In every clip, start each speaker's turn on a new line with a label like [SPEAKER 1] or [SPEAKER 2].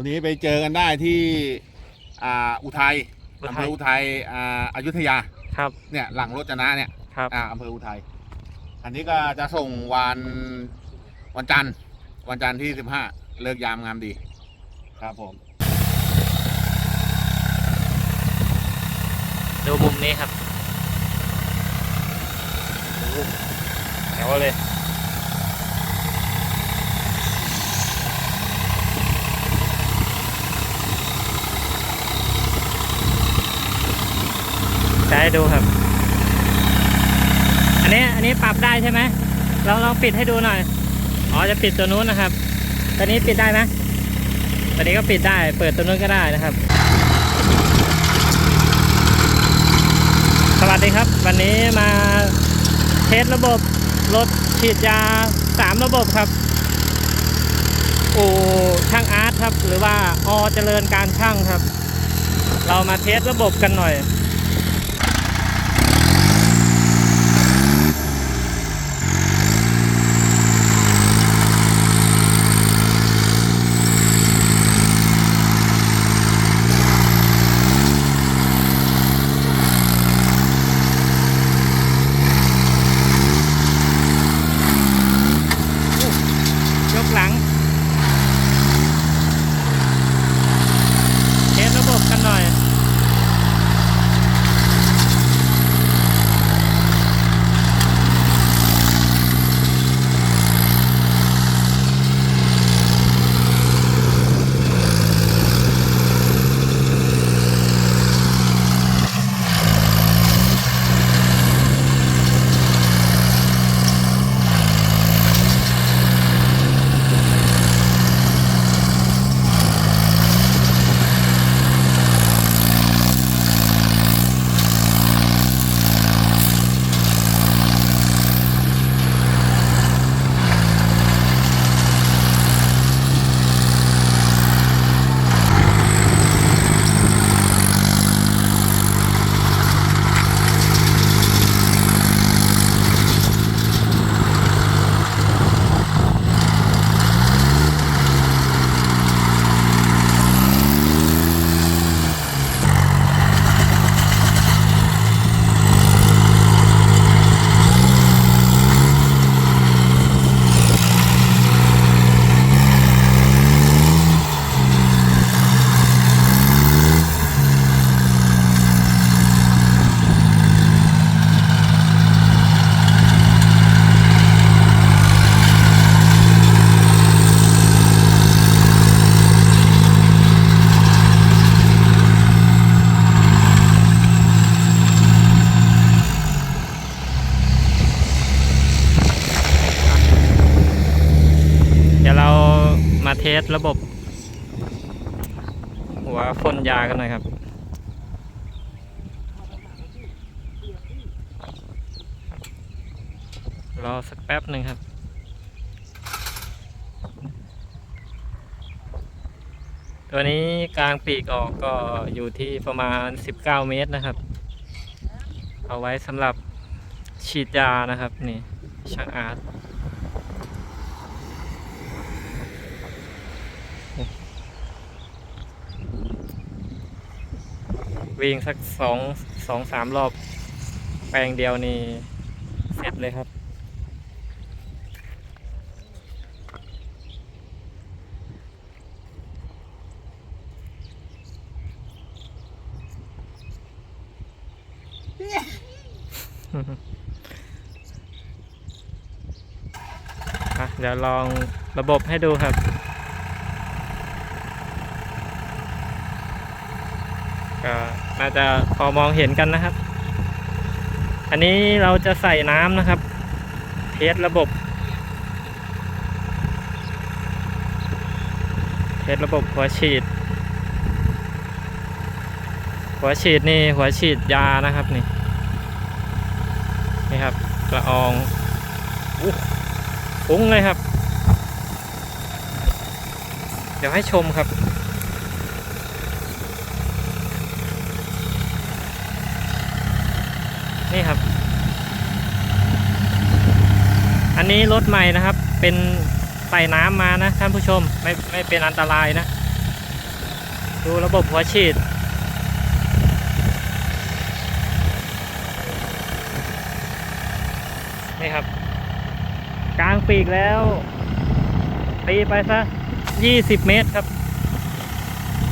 [SPEAKER 1] ตัวนี้ไปเจอกันได้ที่อ่าอุทัย
[SPEAKER 2] อุทัย
[SPEAKER 1] อำเภออุทัยอ่าอยุธยา
[SPEAKER 2] ครับ
[SPEAKER 1] เนี่ยหลังรถจนะเนี่ย
[SPEAKER 2] ครับ
[SPEAKER 1] อ่าอำเภออุทัยอันนี้ก็จะส่งวันวันจันทร์วันจันทร์ที่สิบห้าเลิกยามงามดี ครับผม
[SPEAKER 2] ดูมุมนี้ครับโอ้โหแถวเลย จะให้ ดูครับ อันนี้อันนี้ปรับได้ใช่ไหมลองลองปิดให้ดูหน่อยอ๋อจะปิดตัวนู้นนะครับตัวนี้ปิดได้ไหมตัวนี้ก็ปิดได้ เปิดตัวนู้นก็ได้นะครับ สวัสดีครับ วันนี้มาเทสระบบรถฉีดยาสามระบบครับอู่ช่างอาร์ตครับ หรือว่าอเจริญการช่างครับ เรามาเทสระบบกันหน่อยย สระบบ หัวพ่นยากันหน่อยครับ รอสักแป๊บหนึ่งครับตัวนี้กลางปีกออกก็อยู่ที่ประมาณ 19 เมตรนะครับ เอาไว้สำหรับฉีดยานะครับ นี่ช่างอาร์ต วิ่งสักสองสองสามรอบ แปลงเดียวนี่เสร็จเลยครับ อะเดี๋ยวลองระบบให้ดูครับ ก็ น่าจะพอมองเห็นกันนะครับ อันนี้เราจะใส่น้ำนะครับ เทสระบบ เทสระบบหัวฉีด หัวฉีดนี่หัวฉีดยานะครับนี่ นี่ครับละอองอู้ฟุ้งเลยครับ เดี๋ยวให้ชมครับ นี่ครับ อันนี้รถใหม่นะครับ เป็นใส่น้ำมานะท่านผู้ชมไม่ไม่เป็นอันตรายนะ ดูระบบหัวฉีด นี่ครับ กลางปีกแล้วตีไปซะ20 เมตรครับ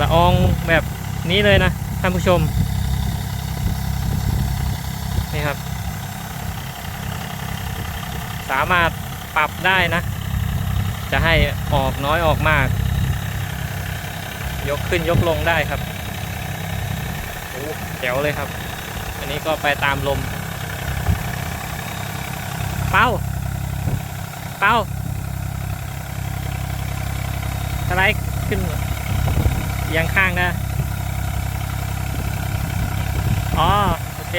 [SPEAKER 2] ละอองแบบนี้เลยนะท่านผู้ชม นี่ครับ สามารถปรับได้นะ จะให้ออกน้อยออกมาก ยกขึ้นยกลงได้ครับโอ้แจ๋วเลยครับ อันนี้ก็ไปตามลม เป้า เป้าสไลด์ขึ้นยังข้างนะอ๋อ โอเค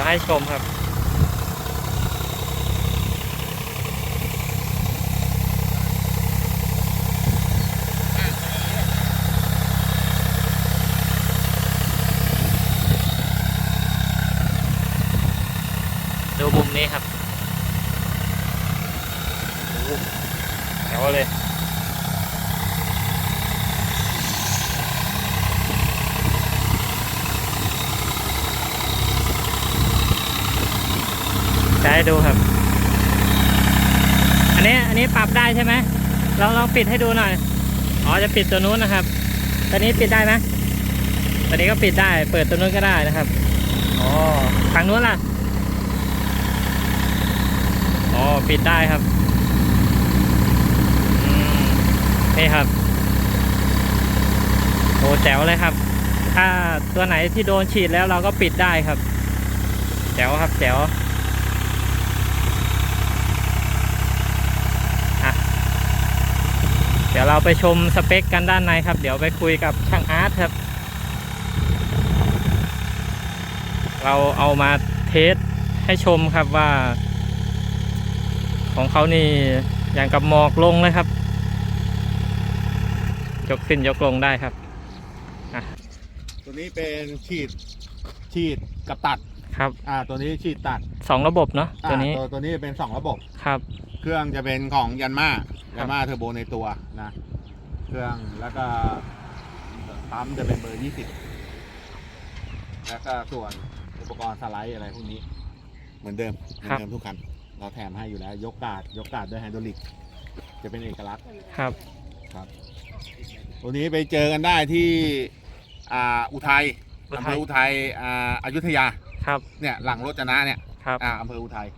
[SPEAKER 2] ดี๋ยวให้ชมครับ ดูมุมนี้ครับโอ้โหแถวเลย จะให้ดูครับ อันนี้อันนี้ปรับได้ ใช่ไหมลองลองปิดให้ดูหน่อย อ๋อจะปิดตัวนู้นนะครับตัวนี้ปิดได้ไหมตัวนี้ก็ปิดได้ เปิดตัวนู้นก็ได้นะครับ อ๋อทางนู้นล่ะ อ๋อปิดได้ครับอืมนี่ครับ โอ้แจ๋วเลยครับ ถ้าตัวไหนที่โดนฉีดแล้วเราก็ปิดได้ครับ แจ๋วครับแจ๋วอะ เดี๋ยวเราไปชมสเปคกันด้านในครับ เดี๋ยวไปคุยกับช่างอาร์ตครับ เราเอามาเทสให้ชมครับว่า ของเขานี่อย่างกับหมอกลงเลยครับ ยกขึ้นยกลงได้ครับ
[SPEAKER 1] ตัวนี้เป็นฉีดฉีดกับตัด
[SPEAKER 2] ครับ
[SPEAKER 1] อ่าตัวนี้ฉีดตัด
[SPEAKER 2] สองระบบเนาะ
[SPEAKER 1] อ่า
[SPEAKER 2] ตัวนี้
[SPEAKER 1] ตัวตัวนี้เป็นสองระบบ
[SPEAKER 2] ครับ
[SPEAKER 1] เครื่องจะเป็นของยันมา
[SPEAKER 2] ครั
[SPEAKER 1] ยั
[SPEAKER 2] บ
[SPEAKER 1] นมาเทอร์โบในตัวนะ เครื่องแล้วก็ปั๊มจะเป็นเบอร์ยี่สิบแล้วก็ส่วนอุปกรณ์สไลด์อะไรพวกนี้ เหมือนเดิมเหมือนเดิมทุกคัน เราแถมให้อยู่แล้ว ยกกาดยกกาดด้วยไฮดรอลิก จะเป็นเอกลักษณ์
[SPEAKER 2] ครับ
[SPEAKER 1] ครับตัวนี้ไปเจอกันได้ที่อ่าอุทัย
[SPEAKER 2] อุทัย
[SPEAKER 1] อำเภออุทัยอ่าอยุธยา
[SPEAKER 2] ครับ
[SPEAKER 1] เนี่ยหลังรถจนะเนี่ย
[SPEAKER 2] ครับ
[SPEAKER 1] อ่าอำเภออุทัย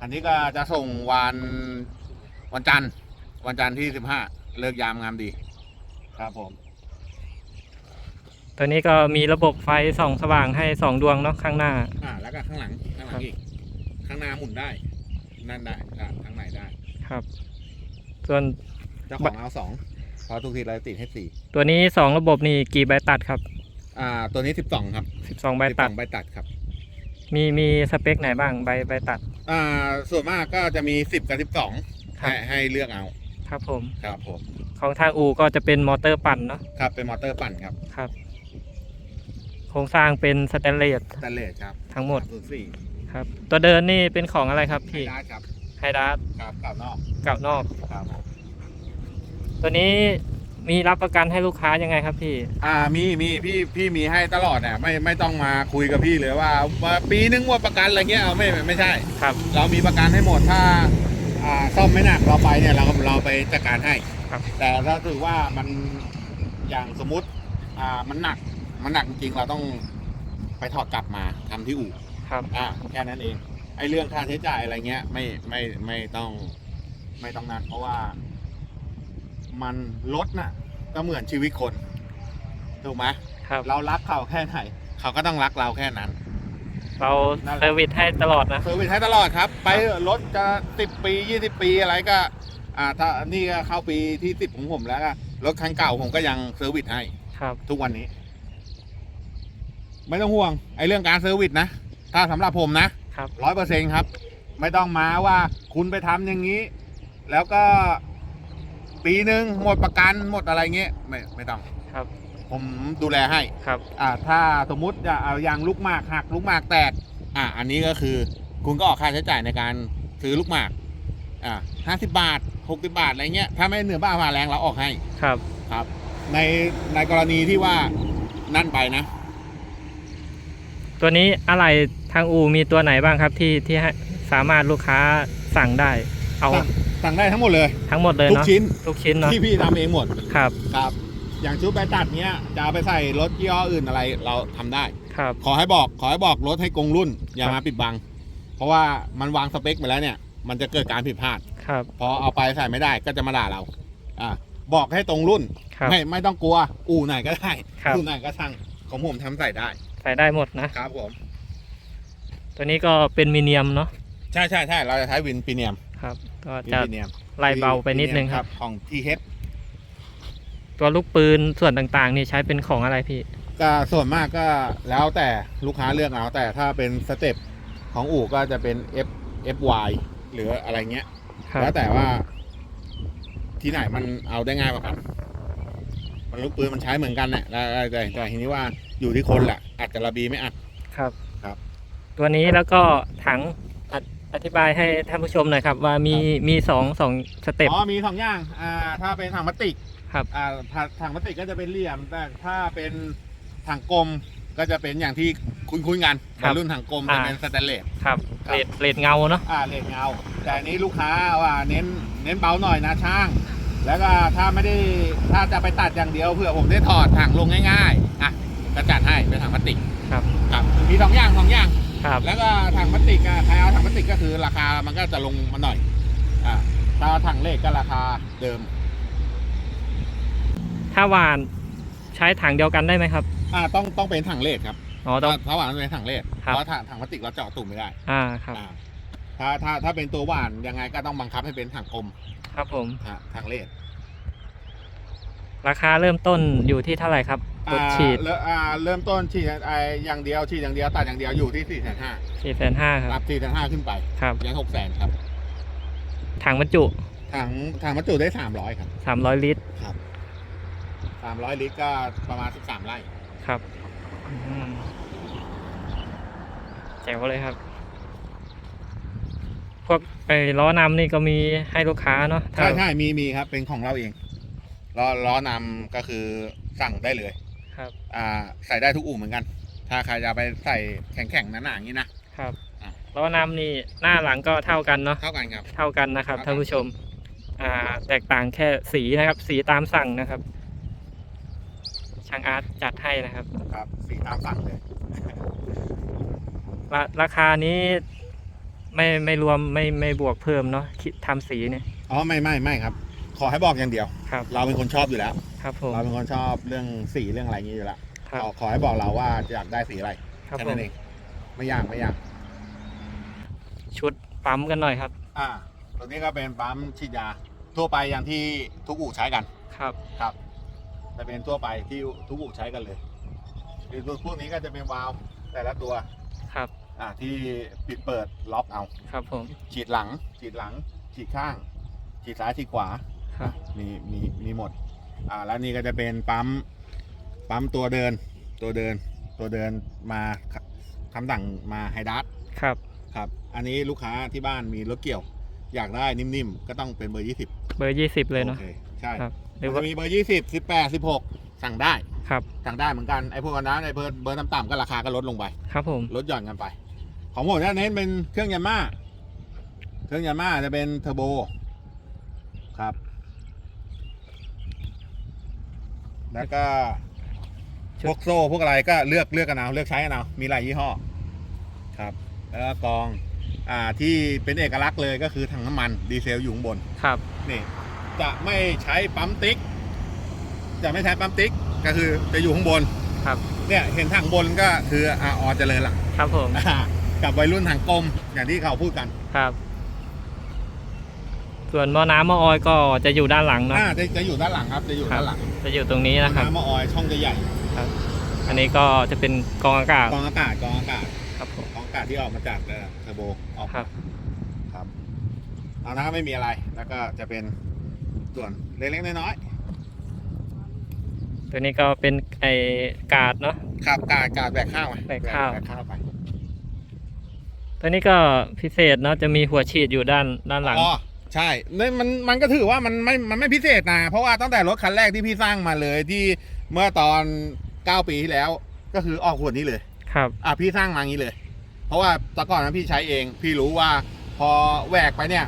[SPEAKER 1] อันนี้ก็จะส่งวันวันจันทร์วันจันทร์ที่สิบห้าเลิกยามงามดี ครับผม
[SPEAKER 2] ตัวนี้ก็มีระบบไฟส่องสว่างให้สองดวงเนาะข้างหน้า
[SPEAKER 1] อ่า แล้วก็ข้างหลังข้างหลั
[SPEAKER 2] ครั
[SPEAKER 1] ง
[SPEAKER 2] บ
[SPEAKER 1] อีก ข้างหน้าหมุนได้ นั่นได้อ่าข้างในได้
[SPEAKER 2] ครับ ส่วน
[SPEAKER 1] เจ้าของเอาสองเพราะทุกทีเราติดให้สี่
[SPEAKER 2] ตัวนี้สองระบบนี่กี่ใบตัดครับ
[SPEAKER 1] อ่า ตัวนี้สิบสองครับ
[SPEAKER 2] สิบสองใบ
[SPEAKER 1] สิบ
[SPEAKER 2] ตั
[SPEAKER 1] ส
[SPEAKER 2] ด
[SPEAKER 1] องใบตัดครับ
[SPEAKER 2] มีมีสเปคไหนบ้างใบใบตัด
[SPEAKER 1] อ่าส่วนมากก็จะมีสิบกับสิบสอง
[SPEAKER 2] ครับ
[SPEAKER 1] ให้ให้เลือกเอา
[SPEAKER 2] ครับผม
[SPEAKER 1] ครับผม
[SPEAKER 2] ของทางอูก็จะเป็นมอเตอร์ปั่นเนาะ
[SPEAKER 1] ครับเป็นมอเตอร์ปั่นครับ
[SPEAKER 2] ครับ โครงสร้างเป็นสแตนเลส
[SPEAKER 1] สแตนเลสครับ
[SPEAKER 2] ทั้งหมด
[SPEAKER 1] ศูนย์สี่
[SPEAKER 2] ครับ ตัวเดินนี่เป็นของอะไรครับพี่
[SPEAKER 1] ได้ครับ
[SPEAKER 2] ไฮดาร์
[SPEAKER 1] ครับเก่านอก
[SPEAKER 2] เก่านอก
[SPEAKER 1] ครับผม
[SPEAKER 2] ตัวนี้ มีรับประกันให้ลูกค้ายังไงครับพี่
[SPEAKER 1] อ่ามีมีพี่พี่มีให้ตลอดเนี่ยไม่ไม่ต้องมาคุยกับพี่เลยว่าว่าปีนึงว่าประกันอะไรเงี้ยเอาไม่ไม่ใช่
[SPEAKER 2] ครับ
[SPEAKER 1] เรามีประกันให้หมดถ้าอ่าซ่อมไม่หนักเราไปเนี่ยเราเราไปจัดการให้
[SPEAKER 2] ครับ
[SPEAKER 1] แต่ถ้าถือว่ามันอย่างสมมุติอ่ามันหนักมันหนักจริงๆเราต้องไปถอดกลับมาทำที่อู่
[SPEAKER 2] ครับ
[SPEAKER 1] อ่าแค่นั้นเองไอ้เรื่องค่าใช้จ่ายอะไรเงี้ยไม่ไม่ไม่ต้องไม่ต้องนันเพราะว่า มันรถน่ะ ก็เหมือนชีวิตคนถูกไหม
[SPEAKER 2] ครับ
[SPEAKER 1] เรารักเขาแค่ไหนเขาก็ต้องรักเราแค่นั้น
[SPEAKER 2] เรา
[SPEAKER 1] นั่นแหละ
[SPEAKER 2] เซอร์วิสให้ตลอดนะ
[SPEAKER 1] เซอร์วิสให้ตลอดครับ ไปเถอะรถจะสิบปียี่สิบปีอะไรก็ อ่าถ้านี่ก็เข้าปีที่สิบของผมแล้วก็รถคันเก่าผมก็ยังเซอร์วิสให้
[SPEAKER 2] ครับ
[SPEAKER 1] ทุกวันนี้ ไม่ต้องห่วงไอ้เรื่องการเซอร์วิสนะถ้าสำหรับผมนะครับร้อยเปอร์เซ็นครับ ไม่ต้องมาว่าคุณไปทำอย่างนี้ แล้วก็ ปีหนึ่งหมดประกันหมดอะไรเงี้ยไม่ไม่ต้อง
[SPEAKER 2] ครับ
[SPEAKER 1] ผมดูแลให้
[SPEAKER 2] ครับ
[SPEAKER 1] อ่าถ้าสมมุติจะเอายางลูกหมากหักลูกหมากแตกอ่าอันนี้ก็คือคุณก็ออกค่าใช้จ่ายในการซื้อลูกหมากอ่าห้าสิบบาทหกสิบาทอะไรเงี้ยถ้าไม่เหนือบ้าผ่าแรงเราออกให้
[SPEAKER 2] ครับ
[SPEAKER 1] ครับ ในในกรณีที่ว่านั่นไปนะ
[SPEAKER 2] ตัวนี้อะไรทางอูมีตัวไหนบ้างครับที่ที่ให้สามารถลูกค้าสั่งได้ เอา
[SPEAKER 1] สั่งสั่งได้ทั้งหมดเลย
[SPEAKER 2] ทั้งหมดเลย
[SPEAKER 1] ทุก
[SPEAKER 2] เนาะ
[SPEAKER 1] ชิ้น
[SPEAKER 2] ทุกชิ้นเนาะ
[SPEAKER 1] ที่พี่ทำเองหมด
[SPEAKER 2] ครับ
[SPEAKER 1] ครับ อย่างชุดไปตัดเนี้ยจะเอาไปใส่รถยี่ห้ออื่นอะไรเราทำได้
[SPEAKER 2] ครับ
[SPEAKER 1] ขอให้บอกขอให้บอกรถให้กงรุ่น อย่า
[SPEAKER 2] ครับ
[SPEAKER 1] มาปิดบัง เพราะว่ามันวางสเปคไปแล้วเนี่ย มันจะเกิดการผิดพลาด
[SPEAKER 2] ครับ
[SPEAKER 1] พอเอาไปใส่ไม่ได้ก็จะมาด่าเราอ่าบอกให้ตรงรุ่น
[SPEAKER 2] ครับ
[SPEAKER 1] ไม่ไม่ต้องกลัว อู่ไหนก็ได้
[SPEAKER 2] ครับ
[SPEAKER 1] อู่ไหนก็ช่างของผมทำใส่ได้
[SPEAKER 2] ใส่ได้หมดนะ
[SPEAKER 1] ครับผม
[SPEAKER 2] ตัวนี้ก็เป็นมีเนียมเนาะ
[SPEAKER 1] ใช่ใช่ใช่เราจะใช้วินปีเนียม
[SPEAKER 2] ครับ ก็
[SPEAKER 1] วิน
[SPEAKER 2] จะ
[SPEAKER 1] ปีเนียม
[SPEAKER 2] ไล่เบาไปนิดนึงครับ
[SPEAKER 1] ของทีเฮด
[SPEAKER 2] ตัวลูกปืนส่วนต่างๆ นี่ใช้เป็นของอะไรพี่
[SPEAKER 1] ก็ส่วนมากก็แล้วแต่ลูกค้าเลือกเอาแต่ถ้าเป็นสเต็ปของอู่ก็จะเป็น F F Y หรืออะไรเงี้ย
[SPEAKER 2] ครับ
[SPEAKER 1] แล้วแต่ว่า ที่ไหนมันเอาได้ง่ายกว่ากันมันลูกปืนมันใช้เหมือนกันแหละแต่แต่แต่ทีนี้ว่าอยู่ที่คนแหละอัดกับระบีไม่อัด
[SPEAKER 2] ครับ
[SPEAKER 1] ครับ
[SPEAKER 2] ตัวนี้แล้วก็ถัง อธิอธิบายให้ท่านผู้ชมหน่อยครับ ว่ามีมีสองสองสเต็ป
[SPEAKER 1] อ๋อมีสองอย่างอ่าถ้าเป็นถังพลาสติก
[SPEAKER 2] ครับ
[SPEAKER 1] อ่าถังถังพลาสติกก็จะเป็นเหลี่ยม แต่ถ้าเป็นถังกลมก็จะเป็นอย่างที่คุ้นๆกัน
[SPEAKER 2] ครับ
[SPEAKER 1] รุ่นถังกลมจะเป็นสแตนเลส
[SPEAKER 2] ครับ
[SPEAKER 1] ครับ
[SPEAKER 2] เลดเลดเงาเนาะ
[SPEAKER 1] อ่าเลนเงา แต่อันนี้ลูกค้าว่าเน้นเน้นเบาหน่อยนะช่าง แล้วก็ถ้าไม่ได้ถ้าจะไปตัดอย่างเดียวเผื่อผมได้ถอดถังลงง่ายๆอะก็จัดให้เป็นถังพลาสติก
[SPEAKER 2] ครับ
[SPEAKER 1] ครับมีสองอย่างสองอย่าง
[SPEAKER 2] ครับ
[SPEAKER 1] แล้วก็ถังพลาสติกอะใครเอาถังพลาสติกก็คือราคามันก็จะลงมาหน่อย อ่าถ้าถังเหล็กก็ราคาเดิม
[SPEAKER 2] ถ้าหวานใช้ถังเดียวกันได้ไหมครับ
[SPEAKER 1] อ่าต้องต้องเป็นถังเหล็กครับ
[SPEAKER 2] อ๋อต้อง
[SPEAKER 1] ถ้าหวานต้องเป็นถังเหล็ก
[SPEAKER 2] ครับ
[SPEAKER 1] เพราะถังถังพลาสติกเราเจาะตุ่มไม่ได้
[SPEAKER 2] อ่าครับ
[SPEAKER 1] อ่าถ้าถ้าถ้าเป็นตัวหวานยังไงก็ต้องบังคับให้เป็นถังกลม
[SPEAKER 2] ครับผม
[SPEAKER 1] ฮะถังเหล็ก
[SPEAKER 2] ราคาเริ่มต้นอยู่ที่เท่าไหร่ครับ รถ
[SPEAKER 1] อ่า
[SPEAKER 2] ฉีด
[SPEAKER 1] เริ่มอ่าเริ่มต้นฉีดไออย่างเดียวฉีดอย่างเดียวตัดอย่างเดียวอยู่ที่สี่แสนห้า
[SPEAKER 2] สี่แสนห้าค
[SPEAKER 1] รั
[SPEAKER 2] รั
[SPEAKER 1] บบสี่แสนห้าขึ้นไป
[SPEAKER 2] ครับ
[SPEAKER 1] ยันหกแสนครับ
[SPEAKER 2] ถังบรรจุ
[SPEAKER 1] ถังถังบรรจุได้สามร้อยครับ
[SPEAKER 2] สามร้อยลิตร
[SPEAKER 1] ครับสามร้อยลิตรก็ประมาณสิบสามไร่
[SPEAKER 2] ครับอืมแจ๋วเลยครับ พวกไอ้ล้อนำนี่ก็มีให้ลูกค้าเนาะถ้า
[SPEAKER 1] ใช่ใช่มีมีครับ เป็นของเราเองล้อล้อนำก็คือสั่งได้เลย
[SPEAKER 2] ครับ
[SPEAKER 1] อ่าใส่ได้ทุกอู่เหมือนกัน ถ้าใครจะไปใส่แข็งๆหนาๆอย่างนี้นะ
[SPEAKER 2] ครับ
[SPEAKER 1] อะ
[SPEAKER 2] ล้อนำนี่หน้าหลังก็เท่ากันเนาะ
[SPEAKER 1] เท่ากันครับ
[SPEAKER 2] เท่ากันนะครับ
[SPEAKER 1] ครับ
[SPEAKER 2] ท่านผู้ชม อ่า แตกต่างแค่สีนะครับ สีตามสั่งนะครับ ช่างอาร์ตจัดให้นะครับ
[SPEAKER 1] ครับ สีตามสั่งเลย
[SPEAKER 2] ราราคานี้ไม่ไม่รวมไม่ไม่บวกเพิ่มเนาะคิดทำสีเนี่ย
[SPEAKER 1] อ๋อไม่ไม่ไม่ครับ ขอให้บอกอย่างเดียว
[SPEAKER 2] ครับ
[SPEAKER 1] เราเป็นคนชอบอยู่แล้ว
[SPEAKER 2] ครับผม
[SPEAKER 1] เราเป็นคนชอบเรื่องสีเรื่องอะไรอย่างนี้อยู่แล้ว
[SPEAKER 2] ครับ
[SPEAKER 1] ขอขอให้บอกเราว่าอยากได้สีอะไร
[SPEAKER 2] ครับ
[SPEAKER 1] แค่
[SPEAKER 2] ผ
[SPEAKER 1] นั้
[SPEAKER 2] ม
[SPEAKER 1] นเองไม่ยากไม่ยาก
[SPEAKER 2] ชุดปั๊มกันหน่อยครับ
[SPEAKER 1] อ่า ตัวนี้ก็เป็นปั๊มฉีดยา ทั่วไปอย่างที่ทุกอู่ใช้กัน
[SPEAKER 2] ครับ
[SPEAKER 1] ครับจะเป็นทั่วไปที่ทุกอู่ใช้กันเลยคือตัวพวกนี้ก็จะเป็นวาล์วแต่ละตัว
[SPEAKER 2] ครับ
[SPEAKER 1] อ่า ที่ปิดเปิดล็อกเอา
[SPEAKER 2] ครับผม
[SPEAKER 1] ฉีดหลัง ฉีดหลัง ฉีดข้าง ฉีดซ้าย ฉีดขวา
[SPEAKER 2] ครับ
[SPEAKER 1] มีมีมีหมด อ่าแล้วนี่ก็จะเป็นปั๊มปั๊มตัวเดิน ตัวเดิน ตัวเดินมาคำสั่งมาไฮดัส
[SPEAKER 2] ครับ
[SPEAKER 1] ครับ อันนี้ลูกค้าที่บ้านมีรถเกี่ยว อยากได้นิ่มๆ ก็ต้องเป็นเบอร์ยี่สิบ
[SPEAKER 2] เบอร์ยี่สิบเลยเนาะ
[SPEAKER 1] โอเคใช่
[SPEAKER 2] ครับหรื
[SPEAKER 1] มั
[SPEAKER 2] อนว่า
[SPEAKER 1] จะมีเบอร์ยี่สิบสิบแปดสิบหกสั่งได้
[SPEAKER 2] ครับ
[SPEAKER 1] สั่งได้เหมือนกันไอ้พวกอันนั้นไอ้เบอร์เบอร์ต่ำๆก็ราคาก็ลดลงไป
[SPEAKER 2] ครับผม
[SPEAKER 1] ลดหย่อนกันไป ของผมเนี่ยเน้นเป็นเครื่องยาม่าเครื่องยาม่าจะเป็นเทอร์โบครับ แล้วก็
[SPEAKER 2] ชุด
[SPEAKER 1] พวกโซ่พวกอะไรก็เลือกเลือกกันเอาเลือกใช้กันเอามีหลายยี่ห้อครับ แล้วก็กรองอ่าที่เป็นเอกลักษณ์เลยก็คือถังน้ำมันดีเซลอยู่ข้างบน
[SPEAKER 2] ครับ
[SPEAKER 1] นี่ จะไม่ใช้ปั๊มติ๊ก จะไม่ใช้ปั๊มติ๊ก ก็คือจะอยู่ข้างบน
[SPEAKER 2] ครับ
[SPEAKER 1] เนี่ยเห็นถังบนก็คืออาออเจริญละ
[SPEAKER 2] ครับผม
[SPEAKER 1] อ่ากับวัยรุ่นทางกลมอย่างที่เขาพูดกัน
[SPEAKER 2] ครับ ส่วนหม้อน้ำหม้อออยก็จะอยู่ด้านหลังเนาะ
[SPEAKER 1] อ่าจะจะอยู่ด้านหลังครับ จะอยู่
[SPEAKER 2] ครับ
[SPEAKER 1] ด้านหลัง
[SPEAKER 2] จะอยู่ตรงนี้นะครับ
[SPEAKER 1] น้ำมะออยช่องจะใหญ่
[SPEAKER 2] อันนี้ก็จะเป็นกรองอากาศ
[SPEAKER 1] กรองอากาศกรองอากาศ
[SPEAKER 2] ครับผม
[SPEAKER 1] กรองอากาศที่ออกมาจากเอ่อเทอร์โบออก
[SPEAKER 2] ครับ
[SPEAKER 1] ครับเอานะครับไม่มีอะไรแล้วก็จะเป็นส่วนเล็กๆน้อย
[SPEAKER 2] ตัวนี้ก็เป็นไอกาดเนาะ
[SPEAKER 1] ๆครับกาดกาดแบกข้าวไง
[SPEAKER 2] แบกข้าว
[SPEAKER 1] แบกข้าวไป
[SPEAKER 2] ตัวนี้ก็พิเศษเนาะจะมีหัวฉีดอยู่ด้านด้านหลัง
[SPEAKER 1] อ๋อ ใช่เนี่ยมันมันก็ถือว่ามันไม่ มันไม่พิเศษนะ เพราะว่าตั้งแต่รถคันแรกที่พี่สร้างมาเลยที่เมื่อตอน 9 ปีที่แล้ว ก็คือออกขวดนี้เลย
[SPEAKER 2] ครับ
[SPEAKER 1] อะพี่สร้างมางี้เลย เพราะว่าแต่ก่อนนั้นพี่ใช้เอง พี่รู้ว่าพอแหวกไปเนี่ย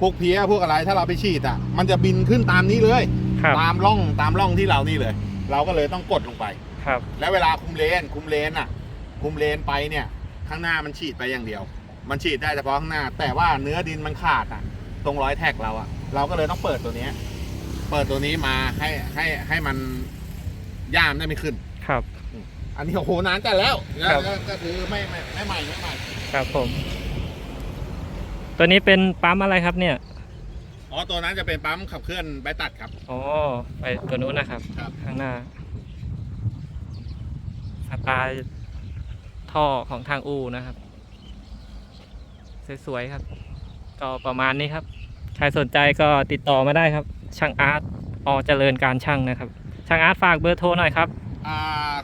[SPEAKER 1] พวกเพี้ยพวกอะไรถ้าเราไปฉีดอะ มันจะบินขึ้นตามนี้เลย
[SPEAKER 2] ครับ
[SPEAKER 1] ตามร่องตามร่องที่เรานี่เลย เราก็เลยต้องกดลงไป
[SPEAKER 2] ครับ
[SPEAKER 1] แล้วเวลาคุมเลนคุมเลนอะ คุมเลนไปเนี่ย ข้างหน้ามันฉีดไปอย่างเดียว มันฉีดได้เฉพาะข้างหน้า แต่ว่าเนื้อดินมันขาดอะ ตรงร้อยแท็กเราอะเราก็เลยต้องเปิดตัวเนี้ย เปิดตัวนี้มาให้ให้ให้มันย่ามได้ไม่ขึ้น
[SPEAKER 2] ครับ
[SPEAKER 1] อันนี้โอ้โหนานจัดแล้ว
[SPEAKER 2] ครับ
[SPEAKER 1] ก็ก็คือไม่ไม่ไม่ใหม่ไม่ใหม่
[SPEAKER 2] ครับผม ตัวนี้เป็นปั๊มอะไรครับเนี่ย
[SPEAKER 1] อ๋อตัวนั้นจะเป็นปั๊มขับเคลื่อนใบตัดครับ
[SPEAKER 2] อ๋อ ไปตัวนู้นนะครับ
[SPEAKER 1] ครับ
[SPEAKER 2] ข้างหน้า สไตล์ท่อของทางอูนะครับ สวยๆครับ ก็ประมาณนี้ครับ ใครสนใจก็ติดต่อมาได้ครับ ช่างอาร์ตอเจริญการช่างนะครับ ช่างอาร์ตฝากเบอร์โทรหน่อยครับ
[SPEAKER 1] อ่า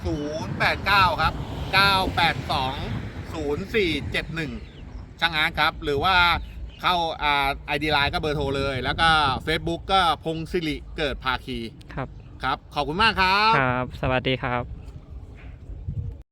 [SPEAKER 1] ศูนย์แปดเก้าครับเก้าแปดสองศูนย์สี่เจ็ดหนึ่งช่างอาร์ตครับ หรือว่าเข้าอ่าไอดีไลน์ก็เบอร์โทรเลย แล้วก็ Facebook ก็พงศิริเกิดภาคี
[SPEAKER 2] ครับ
[SPEAKER 1] ครับ ขอบคุณมากครับ
[SPEAKER 2] ครับ สวัสดีครับ